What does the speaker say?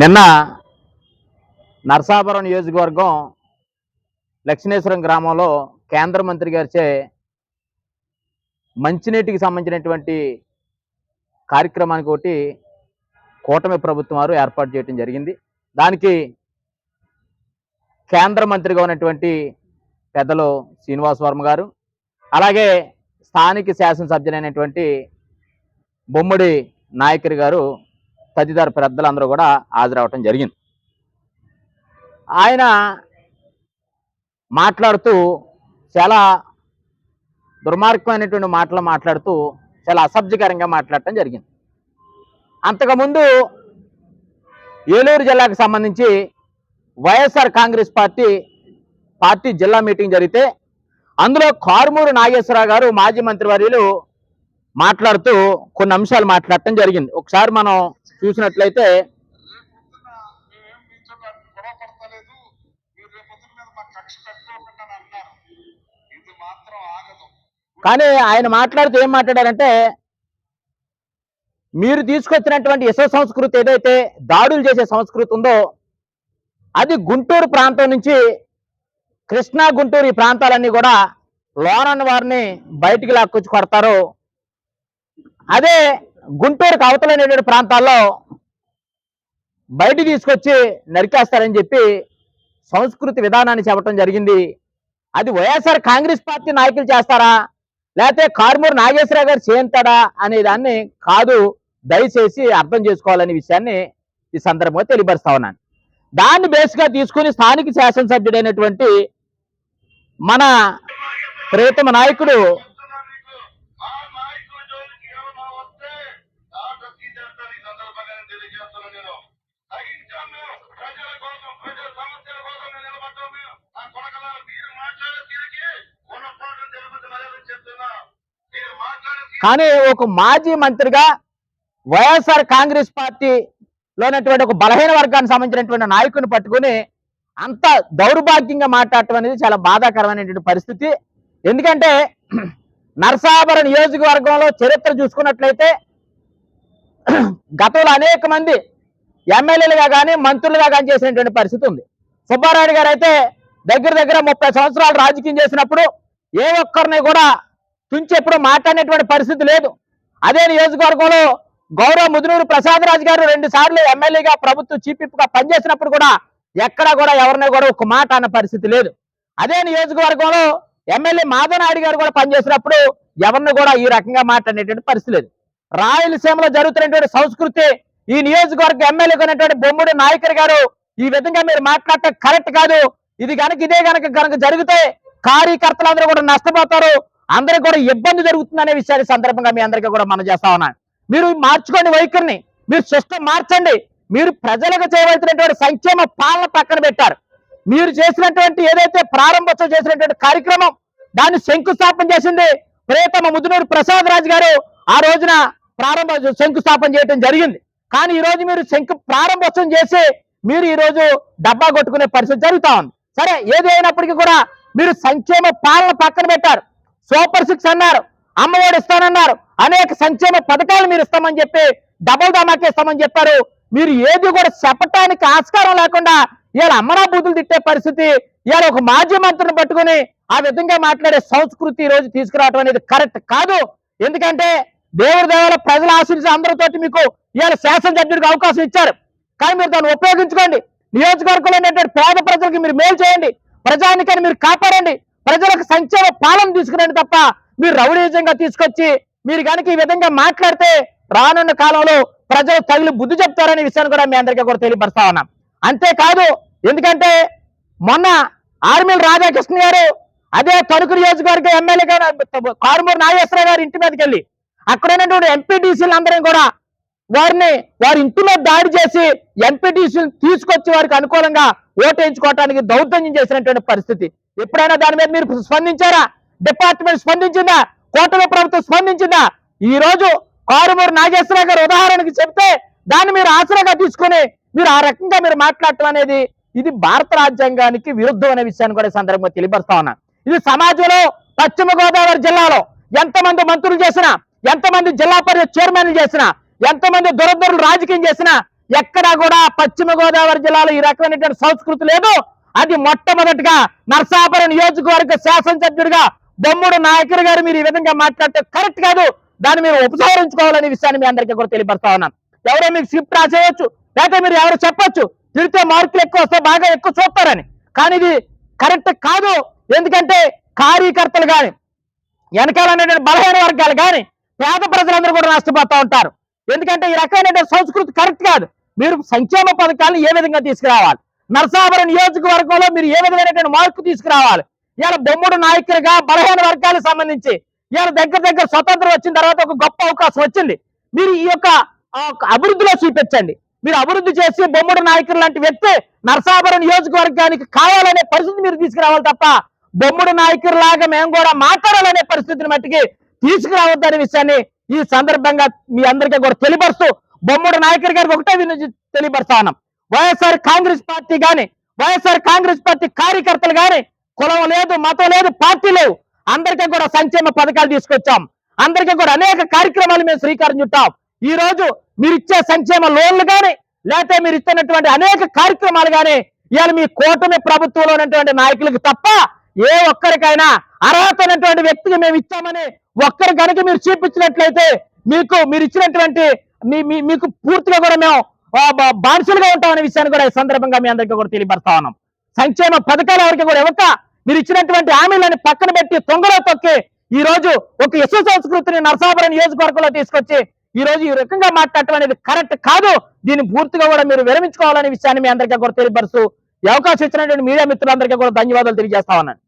నిన్న నర్సాపురం నియోజకవర్గం లక్ష్మీశ్వరం గ్రామంలో కేంద్ర మంత్రి గారిచే మంచినీటికి సంబంధించినటువంటి కార్యక్రమానికి ఒకటి కూటమి ప్రభుత్వం వారు ఏర్పాటు చేయడం జరిగింది. దానికి కేంద్ర మంత్రిగా ఉన్నటువంటి పెద్దలు శ్రీనివాస్ వర్మ గారు అలాగే స్థానిక శాసనసభ్యులైనటువంటి బొమ్మడి నాయకర్ గారు తదితర పెద్దలందరూ కూడా హాజరవటం జరిగింది. ఆయన మాట్లాడుతూ చాలా దుర్మార్గమైనటువంటి మాటలు మాట్లాడుతూ చాలా అసభ్యకరంగా మాట్లాడటం జరిగింది. అంతకుముందు ఏలూరు జిల్లాకు సంబంధించి వైఎస్ఆర్ కాంగ్రెస్ పార్టీ పార్టీ జిల్లా మీటింగ్ జరిగితే అందులో కారుమూరు నాగేశ్వరరావు గారు మాజీ మంత్రివర్యులు మాట్లాడుతూ కొన్ని అంశాలు మాట్లాడటం జరిగింది. ఒకసారి మనం చూసినట్లయితే కానీ ఆయన మాట్లాడుతూ ఏం మాట్లాడారంటే మీరు తీసుకొచ్చినటువంటి యశ సంస్కృతి ఏదైతే దాడులు చేసే సంస్కృతి ఉందో అది గుంటూరు ప్రాంతం నుంచి కృష్ణా గుంటూరు ఈ ప్రాంతాలన్నీ కూడా లోనన్న వారిని బయటికి లాక్కొచ్చి కొడతారు. అదే గుంటూరుకు అవతలైనటువంటి ప్రాంతాల్లో బయట తీసుకొచ్చి నరికేస్తారని చెప్పి సంస్కృతి విధానాన్ని చెప్పడం జరిగింది. అది వైఎస్ఆర్ కాంగ్రెస్ పార్టీ నాయకులు చేస్తారా? లేకపోతే కారుమూరు నాగేశ్వరరావు గారు చేయంతాడా? అనే దాన్ని కాదు దయచేసి అర్థం చేసుకోవాలనే విషయాన్ని ఈ సందర్భంగా తెలియపరుస్తా ఉన్నాను. దాన్ని బేస్గా తీసుకుని స్థానిక శాసనసభ్యుడైనటువంటి మన ప్రియతమ నాయకుడు కానీ ఒక మాజీ మంత్రిగా వైఎస్ఆర్ కాంగ్రెస్ పార్టీలోనటువంటి ఒక బలహీన వర్గానికి సంబంధించినటువంటి నాయకుని పట్టుకుని అంత దౌర్భాగ్యంగా మాట్లాడటం అనేది చాలా బాధాకరమైనటువంటి పరిస్థితి. ఎందుకంటే నరసాపుర నియోజకవర్గంలో చరిత్ర చూసుకున్నట్లయితే గతంలో అనేక మంది ఎమ్మెల్యేలుగా కానీ మంత్రులుగా కానీ చేసినటువంటి పరిస్థితి ఉంది. సుబ్బారాయుడు గారు అయితే దగ్గర దగ్గర ముప్పై సంవత్సరాలు రాజకీయం చేసినప్పుడు ఏ ఒక్కరిని కూడా తుంచి మాట్లాడినటువంటి పరిస్థితి లేదు. అదే నియోజకవర్గంలో గౌరవ ముదునూరు ప్రసాదరాజు గారు రెండు సార్లు ఎమ్మెల్యేగా ప్రభుత్వ చీఫ్ పనిచేసినప్పుడు కూడా ఎక్కడా కూడా ఎవరిని కూడా ఒక మాట అన్న పరిస్థితి లేదు. అదే నియోజకవర్గంలో ఎమ్మెల్యే మాధవనాయుడు గారు కూడా పనిచేసినప్పుడు ఎవరిని కూడా ఈ రకంగా మాట్లాడేటువంటి పరిస్థితి లేదు. రాయలసీమలో జరుగుతున్నటువంటి సంస్కృతి ఈ నియోజకవర్గ ఎమ్మెల్యే ఉన్నటువంటి బొమ్ముడు నాయకర్ గారు ఈ విధంగా మీరు మాట్లాడటం కరెక్ట్ కాదు. ఇది కనుక ఇదే కనుక కనుక జరిగితే కార్యకర్తలందరూ కూడా నష్టపోతారు. అందరికి కూడా ఇబ్బంది జరుగుతుంది అనే విషయాన్ని సందర్భంగా మీ అందరికీ కూడా మనం చేస్తా ఉన్నాను మీరు మార్చుకోండి వైఖరిని. మీరు సిస్టమ్ మార్చండి. మీరు ప్రజలకు చేయవలసినటువంటి సంక్షేమ పాలన పక్కన పెట్టారు. మీరు చేసినటువంటి ఏదైతే ప్రారంభోత్సవం చేసినటువంటి కార్యక్రమం దాన్ని శంకుస్థాపన చేసింది ప్రియతమ ముదునూరు ప్రసాద్ రాజు గారు. ఆ రోజున ప్రారంభ శంకుస్థాపన చేయడం జరిగింది. కానీ ఈ రోజు మీరు శంకు ప్రారంభోత్సవం చేసి మీరు ఈ రోజు డబ్బా కొట్టుకునే పరిస్థితి జరుగుతా ఉంది. సరే ఏది అయినప్పటికీ కూడా మీరు సంక్షేమ పాలన పక్కన పెట్టారు. సూపర్ సిక్స్ అన్నారు. అమ్మఒడి ఇస్తానన్నారు. అనేక సంక్షేమ పథకాలు మీరు ఇస్తామని చెప్పి డబుల్ ధమాకా ఇస్తామని చెప్పారు. మీరు ఏది కూడా చెప్పటానికి ఆస్కారం లేకుండా ఇవాళ అమ్మనా బూతులు తిట్టే పరిస్థితి ఇవాళ ఒక మాజీ మంత్రిని పట్టుకుని ఆ విధంగా మాట్లాడే సంస్కృతి ఈ రోజు తీసుకురావడం అనేది కరెక్ట్ కాదు. ఎందుకంటే దేవుడి దేవాల ప్రజల ఆశీర్వాదం అందరితోటి మీకు ఇవాళ శాసనసభ్యుడికి అవకాశం ఇచ్చారు. కానీ మీరు దాన్ని ఉపయోగించుకోండి. నియోజకవర్గంలో ఉన్నటువంటి పేద ప్రజలకు మీరు మేలు చేయండి. ప్రజానికాన్ని మీరు కాపాడండి. ప్రజలకు సంక్షేమ పాలన తీసుకురండి తప్ప మీరు రౌడీజంగా తీసుకొచ్చి మీరు కనుక ఈ విధంగా మాట్లాడితే రానున్న కాలంలో ప్రజలు తగిలి బుద్ధి చెప్తారనే విషయాన్ని కూడా మీ అందరికీ కూడా తెలియపరుస్తా ఉన్నాం. అంతేకాదు ఎందుకంటే మొన్న ఆర్మీల రాధాకృష్ణ గారు అదే తణుకు నియోజకవర్గ ఎమ్మెల్యే గారు కారుమూరు నాగేశ్వరరావు గారి ఇంటి మీదకి వెళ్ళి అక్కడ ఉన్నటువంటి ఎంపీటీసీలు అందరం కూడా వారిని వారి ఇంటి మీద దాడి చేసి ఎంపీటీసీలు తీసుకొచ్చి వారికి అనుకూలంగా ఓటేయించుకోవడానికి దౌర్జన్యం చేసినటువంటి పరిస్థితి. ఎప్పుడైనా దాని మీద మీరు స్పందించారా? డిపార్ట్మెంట్ స్పందించిందా? కోటలో ప్రభుత్వం స్పందించిందా? ఈ రోజు కారుమూరు నాగేశ్వరరావు గారు ఉదాహరణకి చెప్తే దాన్ని మీరు ఆసరాగా తీసుకొని మీరు ఆ రకంగా మీరు మాట్లాడటం అనేది ఇది భారత రాజ్యాంగానికి విరుద్ధం అనే విషయాన్ని కూడా సందర్భంగా తెలియపరుస్తా ఉన్నా. ఇది సమాజంలో పశ్చిమ గోదావరి జిల్లాలో ఎంతమంది మంత్రులు చేసినా ఎంతమంది జిల్లా పరిషత్ చైర్మన్లు చేసినా ఎంతమంది దురదరులు రాజకీయం చేసినా ఎక్కడా కూడా పశ్చిమ గోదావరి జిల్లాలో ఈ రకమైనటువంటి సంస్కృతి లేదు. అది మొట్టమొదటిగా నర్సాపురం నియోజకవర్గ శాసనసభ్యుడిగా బొమ్ముడు నాయకుడు గారు మీరు ఈ విధంగా మాట్లాడితే కరెక్ట్ కాదు. దాన్ని మీరు ఉపసంహరించుకోవాలనే విషయాన్ని మీ అందరికీ కూడా తెలియపడతా ఉన్నాను. ఎవరో మీకు స్క్రిప్ట్ రాసేయచ్చు లేకపోతే మీరు ఎవరు చెప్పొచ్చు. తిరిగితే మార్కులు ఎక్కువ వస్తే బాగా ఎక్కువ చూస్తారని. కానీ ఇది కరెక్ట్ కాదు. ఎందుకంటే కార్యకర్తలు కానీ వెనకాల బలహీన వర్గాలు కానీ పేద ప్రజలందరూ కూడా నష్టపోతా ఉంటారు. ఎందుకంటే ఈ రకమైన సంస్కృతి కరెక్ట్ కాదు. మీరు సంక్షేమ పథకాలను ఏ విధంగా తీసుకురావాలి? నర్సాపురం నియోజకవర్గంలో మీరు ఏ విధమైనటువంటి మార్పు తీసుకురావాలి? ఇవాళ బొమ్ముడు నాయకులుగా బలహీన వర్గాలకు సంబంధించి ఇవాళ దగ్గర దగ్గర స్వతంత్రం వచ్చిన తర్వాత ఒక గొప్ప అవకాశం వచ్చింది. మీరు ఈ యొక్క అభివృద్ధిలో చూపించండి. మీరు అభివృద్ధి చేసి బొమ్మడి నాయకులు లాంటి వ్యక్తి నరసాపురం నియోజకవర్గానికి కావాలనే పరిస్థితి మీరు తీసుకురావాలి తప్ప బొమ్మడి నాయకులు లాగా మేము కూడా మాట్లాడాలనే పరిస్థితిని మట్టికి తీసుకురావద్దనే విషయాన్ని ఈ సందర్భంగా మీ అందరికీ కూడా తెలియపరుస్తూ బొమ్మడి నాయకుడి గారికి ఒకటే తెలియపరుస్తా ఉన్నాం. వైఎస్ఆర్ కాంగ్రెస్ పార్టీ గాని వైఎస్ఆర్ కాంగ్రెస్ పార్టీ కార్యకర్తలు గాని కులం లేదు మతం లేదు పార్టీ లేవు. అందరికీ కూడా సంక్షేమ పథకాలు తీసుకొచ్చాం. అందరికీ కూడా అనేక కార్యక్రమాలు మేము శ్రీకారం చుట్టాం. ఈ రోజు మీరు ఇచ్చే సంక్షేమ లోన్లు గాని లేకపోతే మీరు ఇస్తున్నటువంటి అనేక కార్యక్రమాలు గాని ఇవాళ మీ కూటమి ప్రభుత్వంలో ఉన్నటువంటి నాయకులకు తప్ప ఏ ఒక్కరికైనా అర్హత ఉన్నటువంటి వ్యక్తికి మేము ఇచ్చామని ఒక్కరి కనుక మీరు చూపించినట్లయితే మీకు మీరు ఇచ్చినటువంటి మీ మీ- మీకు పూర్తిగా కూడా మేము బానిసలుగా ఉంటామనే విషయాన్ని కూడా ఈ సందర్భంగా మీ అందరికీ కూడా తెలియపరుస్తా ఉన్నాం. సంక్షేమ పథకాల వరకు కూడా ఇవ్వక మీరు ఇచ్చినటువంటి హామీలను పక్కన పెట్టి తొంగలో తొక్కి ఈ రోజు ఒక యశు సంస్కృతిని నరసాపురం నియోజకవర్గంలో తీసుకొచ్చి ఈ రోజు ఈ రకంగా మాట్లాడటం అనేది కరెక్ట్ కాదు. దీన్ని పూర్తిగా కూడా మీరు విరమించుకోవాలనే విషయాన్ని మీ అందరికీ కూడా తెలియపరుస్తూ ఈ అవకాశం ఇచ్చినటువంటి మీడియా మిత్రులందరికీ కూడా ధన్యవాదాలు తెలియజేస్తా ఉన్నాను.